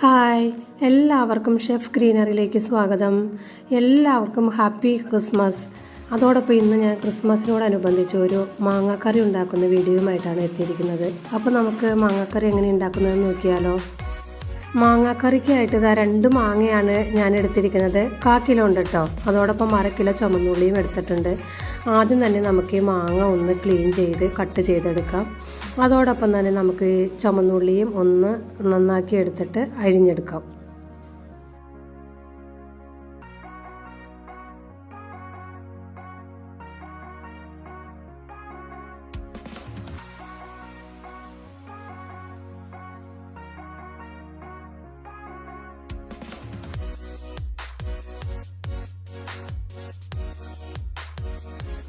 Hi എല്ലാവർക്കും chef ഗ്രീനറിയിലേക്ക് സ്വാഗതം. എല്ലാവർക്കും ഹാപ്പി ക്രിസ്മസ്. അതോടൊപ്പം ഇന്ന് ഞാൻ ക്രിസ്മസിനോടനുബന്ധിച്ച് ഒരു മാങ്ങാക്കറി ഉണ്ടാക്കുന്ന വീഡിയോയുമായിട്ടാണ് എത്തിയിരിക്കുന്നത്. അപ്പോൾ നമുക്ക് മാങ്ങാക്കറി എങ്ങനെ ഉണ്ടാക്കുന്നതെന്ന് നോക്കിയാലോ. മാങ്ങാക്കറിക്കായിട്ട് ഇതാ രണ്ട് മാങ്ങയാണ് ഞാൻ എടുത്തിരിക്കുന്നത്. കാ കിലോ ഉണ്ട് കേട്ടോ. അതോടൊപ്പം അര കിലോ ചുമന്നുള്ളിയും എടുത്തിട്ടുണ്ട്. ആദ്യം തന്നെ നമുക്ക് ഈ മാങ്ങ ഒന്ന് ക്ലീൻ ചെയ്ത് കട്ട് ചെയ്തെടുക്കാം. അതോടൊപ്പം തന്നെ നമുക്ക് ചുമന്നുള്ളിയും ഒന്ന് നന്നാക്കി എടുത്തിട്ട് അരിഞ്ഞെടുക്കാം.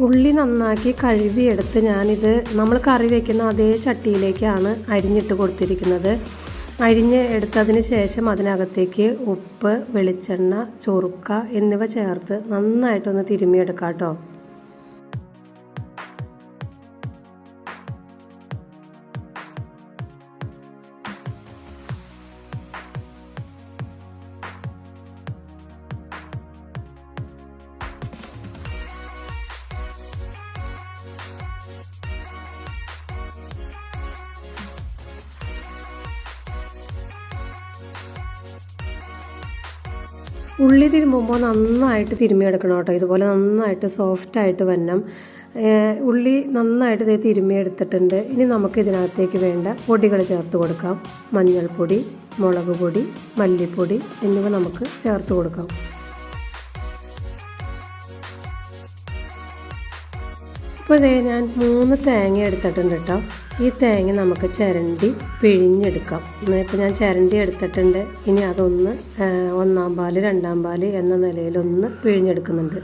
ഉള്ളി നന്നാക്കി കഴുകിയെടുത്ത് ഞാനിത് നമ്മൾ കറി വയ്ക്കുന്ന അതേ ചട്ടിയിലേക്കാണ് അരിഞ്ഞിട്ട് കൊടുത്തിരിക്കുന്നത്. അരിഞ്ഞ് എടുത്തതിന് ശേഷം അതിനകത്തേക്ക് ഉപ്പ് വെളിച്ചെണ്ണ ചൊറുക്ക എന്നിവ ചേർത്ത് നന്നായിട്ടൊന്ന് തിരുമ്മിയെടുക്കാം കേട്ടോ ഉള്ളി തിരുമ്പുമ്പോൾ നന്നായിട്ട് തിരുമ്മിയെടുക്കണം കേട്ടോ. ഇതുപോലെ നന്നായിട്ട് സോഫ്റ്റായിട്ട് വന്നം ഉള്ളി നന്നായിട്ട് ഇത് തിരുമ്മിയെടുത്തിട്ടുണ്ട് ഇനി നമുക്ക് ഇതിനകത്തേക്ക് വേണ്ട പൊടികൾ ചേർത്ത് കൊടുക്കാം. മഞ്ഞൾപ്പൊടി മുളക് പൊടി മല്ലിപ്പൊടി എന്നിവ നമുക്ക് ചേർത്ത് കൊടുക്കാം. ഇപ്പോൾ ഇതേ ഞാൻ മൂന്ന് തേങ്ങ എടുത്തിട്ടുണ്ട് കേട്ടോ ഈ തേങ്ങ നമുക്ക് ചിരണ്ടി പിഴിഞ്ഞെടുക്കാം. ഇപ്പോൾ ഞാൻ ചിരണ്ടി എടുത്തിട്ടുണ്ട്. ഇനി അതൊന്ന് ഒന്നാം പാൽ രണ്ടാം പാൽ എന്ന നിലയിലൊന്ന് പിഴിഞ്ഞെടുക്കുന്നുണ്ട്.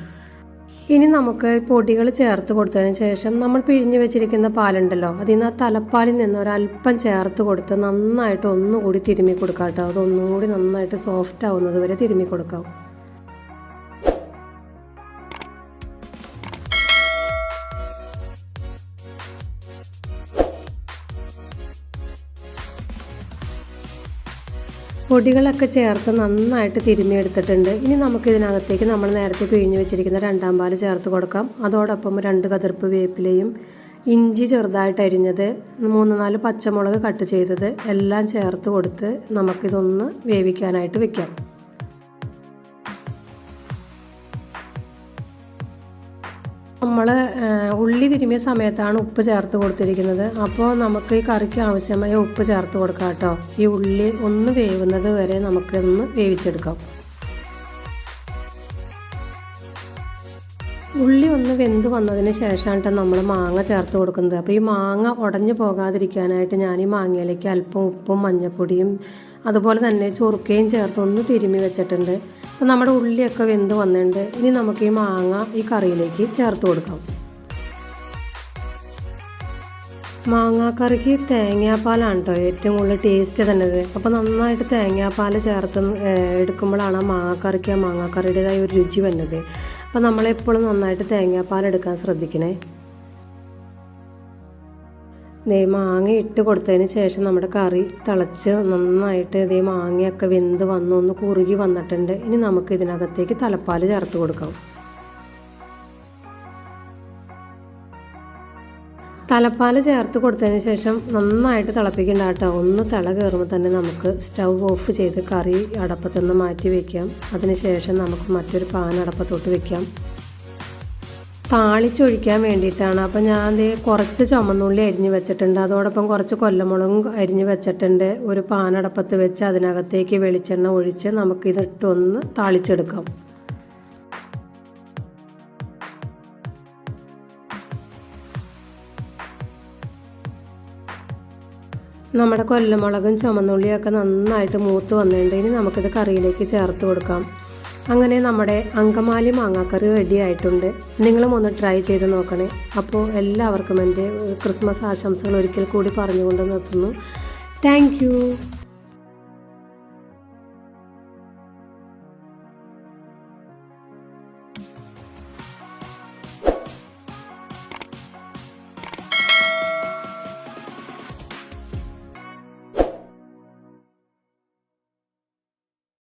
ഇനി നമുക്ക് പൊടികൾ ചേർത്ത് കൊടുത്തതിന് ശേഷം നമ്മൾ പിഴിഞ്ഞ് വെച്ചിരിക്കുന്ന പാലുണ്ടല്ലോ അതിൽ നിന്ന് ആ തലപ്പാലിൽ നിന്ന് ഒരല്പം ചേർത്ത് കൊടുത്ത് നന്നായിട്ട് ഒന്നുകൂടി തിരുമ്മി കൊടുക്കാം കേട്ടോ അതൊന്നുകൂടി നന്നായിട്ട് സോഫ്റ്റ് ആവുന്നത് വരെ തിരുമ്മി കൊടുക്കാം. പൊടികളൊക്കെ ചേർത്ത് നന്നായിട്ട് തിരുമ്മിയെടുത്തിട്ടുണ്ട്. ഇനി നമുക്ക് ഇതിനകത്തേക്ക് നമ്മൾ നേരത്തെ പിഴിഞ്ഞ് വെച്ചിരിക്കുന്ന രണ്ടാം പാൽ ചേർത്ത് കൊടുക്കാം. അതോടൊപ്പം രണ്ട് കതിർപ്പ് വേപ്പിലയും ഇഞ്ചി ചെറുതായിട്ട് അരിഞ്ഞത് മൂന്ന് നാല് പച്ചമുളക് കട്ട് ചെയ്തത് എല്ലാം ചേർത്ത് കൊടുത്ത് നമുക്കിതൊന്ന് വേവിക്കാനായിട്ട് വെക്കാം. നമ്മൾ ഉള്ളി തിരുമിയ സമയത്താണ് ഉപ്പ് ചേർത്ത് കൊടുത്തിരിക്കുന്നത്. അപ്പോൾ നമുക്ക് ഈ കറിക്ക് ആവശ്യമായ ഉപ്പ് ചേർത്ത് കൊടുക്കാം കേട്ടോ. ഈ ഉള്ളി ഒന്ന് വേവുന്നത് വരെ നമുക്കൊന്ന് വേവിച്ചെടുക്കാം. ഉള്ളി ഒന്ന് വെന്ത് വന്നതിന് ശേഷമാണ് നമ്മൾ മാങ്ങ ചേർത്ത് കൊടുക്കുന്നത്. അപ്പോൾ ഈ മാങ്ങ ഉടഞ്ഞു പോകാതിരിക്കാനായിട്ട് ഞാൻ ഈ മാങ്ങയിലേക്ക് അല്പം ഉപ്പും മഞ്ഞൾപ്പൊടിയും അതുപോലെ തന്നെ ചൊറുക്കയും ചേർത്ത് ഒന്ന് തിരുമ്മി വെച്ചിട്ടുണ്ട്. അപ്പോൾ നമ്മുടെ ഉള്ളിയൊക്കെ വെന്ത് വന്നിട്ടുണ്ട്. ഇനി നമുക്ക് ഈ മാങ്ങ ഈ കറിയിലേക്ക് ചേർത്ത് കൊടുക്കാം. മാങ്ങാക്കറിക്ക് തേങ്ങാപ്പാലാണ് കേട്ടോ ഏറ്റവും കൂടുതൽ ടേസ്റ്റ് തന്നെ അപ്പോൾ നന്നായിട്ട് തേങ്ങാപ്പാൽ ചേർത്ത് എടുക്കുമ്പോഴാണ് ആ മാങ്ങാക്കറിക്ക് ആ മാങ്ങാക്കറിയുടേതായ ഒരു രുചി വന്നത്. അപ്പോൾ നമ്മളെപ്പോഴും നന്നായിട്ട് തേങ്ങാപ്പാൽ എടുക്കാൻ ശ്രദ്ധിക്കണേ. ദേ മാങ്ങ ഇട്ട് കൊടുത്തതിന് ശേഷം നമ്മുടെ കറി തിളച്ച് നന്നായിട്ട് ഇതേ മാങ്ങയൊക്കെ വെന്ത് വന്നു ഒന്ന് കുറുകി വന്നിട്ടുണ്ട്. ഇനി നമുക്ക് ഇതിനകത്തേക്ക് തലപ്പാൽ ചേർത്ത് കൊടുക്കാം. തലപ്പാൽ ചേർത്ത് കൊടുത്തതിന് ശേഷം നന്നായിട്ട് തിളപ്പിക്കണ്ട കേട്ടോ. ഒന്ന് തിള കയറുമ്പോൾ തന്നെ നമുക്ക് സ്റ്റൗ ഓഫ് ചെയ്ത് കറി അടപ്പത്തുനിന്ന് മാറ്റി വയ്ക്കാം അതിനുശേഷം നമുക്ക് മറ്റൊരു പാൻ അടപ്പത്തോട്ട് വെക്കാം. താളിച്ചൊഴിക്കാൻ വേണ്ടിയിട്ടാണ്. അപ്പം ഞാൻ കുറച്ച് ചുമന്നുള്ളി അരിഞ്ഞ് വെച്ചിട്ടുണ്ട്. അതോടൊപ്പം കുറച്ച് കൊല്ലമുളകും അരിഞ്ഞ് വെച്ചിട്ടുണ്ട്. ഒരു പാനടപ്പത്ത് വെച്ച് അതിനകത്തേക്ക് വെളിച്ചെണ്ണ ഒഴിച്ച് നമുക്കിതിട്ടൊന്ന് താളിച്ചെടുക്കാം. നമ്മുടെ കൊല്ലമുളകും ചുമന്നുള്ളിയൊക്കെ നന്നായിട്ട് മൂത്ത് വന്നിട്ടുണ്ട്. ഇനി നമുക്കിത് കറിയിലേക്ക് ചേർത്ത് കൊടുക്കാം. അങ്ങനെ നമ്മുടെ അങ്കമാലി മാങ്ങാക്കറി റെഡി ആയിട്ടുണ്ട്. നിങ്ങളും ഒന്ന് ട്രൈ ചെയ്ത് നോക്കണേ. അപ്പോൾ എല്ലാവർക്കും എന്റെ ക്രിസ്മസ് ആശംസകൾ ഒരിക്കൽ കൂടി പറഞ്ഞുകൊണ്ട് നിർത്തുന്നു. താങ്ക്